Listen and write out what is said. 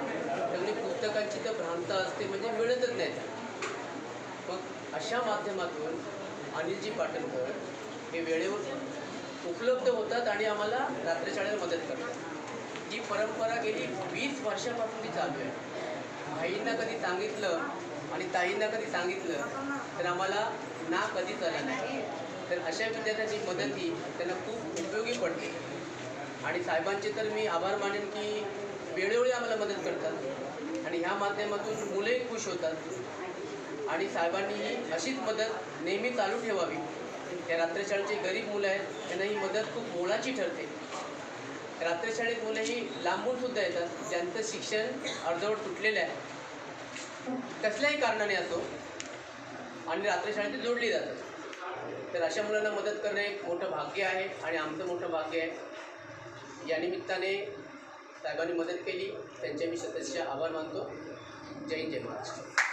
सगळी पुस्तकांची तर भ्रांत असते म्हणजे मिळतच नाही मग अशा माध्यमातून अनिलजी पाटणकर हे वेळेवर उपलब्ध होतात आणि आम्हाला रात्रशाळेला मदत करतात. ही परंपरा गेली वीस वर्षापासून ती चालू आहे. भाईंना कधी सांगितलं आणि ताईंना कधी सांगितलं तर आम्हाला ना कधी आला नाही. तर अशा विद्यार्थ्यांची मदत ही त्यांना खूप उपयोगी पडते. आणि साहेबांचे तर मी आभार मानेन की वेळोवेळी आम्हाला मदत करतात. आणि ह्या माध्यमातून मुलंही खुश होतात. आणि साहेबांनी ही अशीच मदत नेहमी चालू ठेवावी. त्या रात्रशाळेचे गरीब मुलं आहेत त्यांना ही मदत खूप मोलाची ठरते. रात्रशाळेत मुलं ही लांबून सुद्धा येतात. ज्यांचं शिक्षण अर्धवट तुटलेलं आहे. कसल्याही कारणाने असो आणि रात्रशाळेत जोडली जातात. तर अशा मुलांना मदत करणं एक मोठं भाग्य आहे आणि आमचं मोठं भाग्य आहे. या निमित्ताने साहेबांनी मदत केली. त्यांचे मी सदस्य आभार मानतो. जय हिंद जय महाराष्ट्र.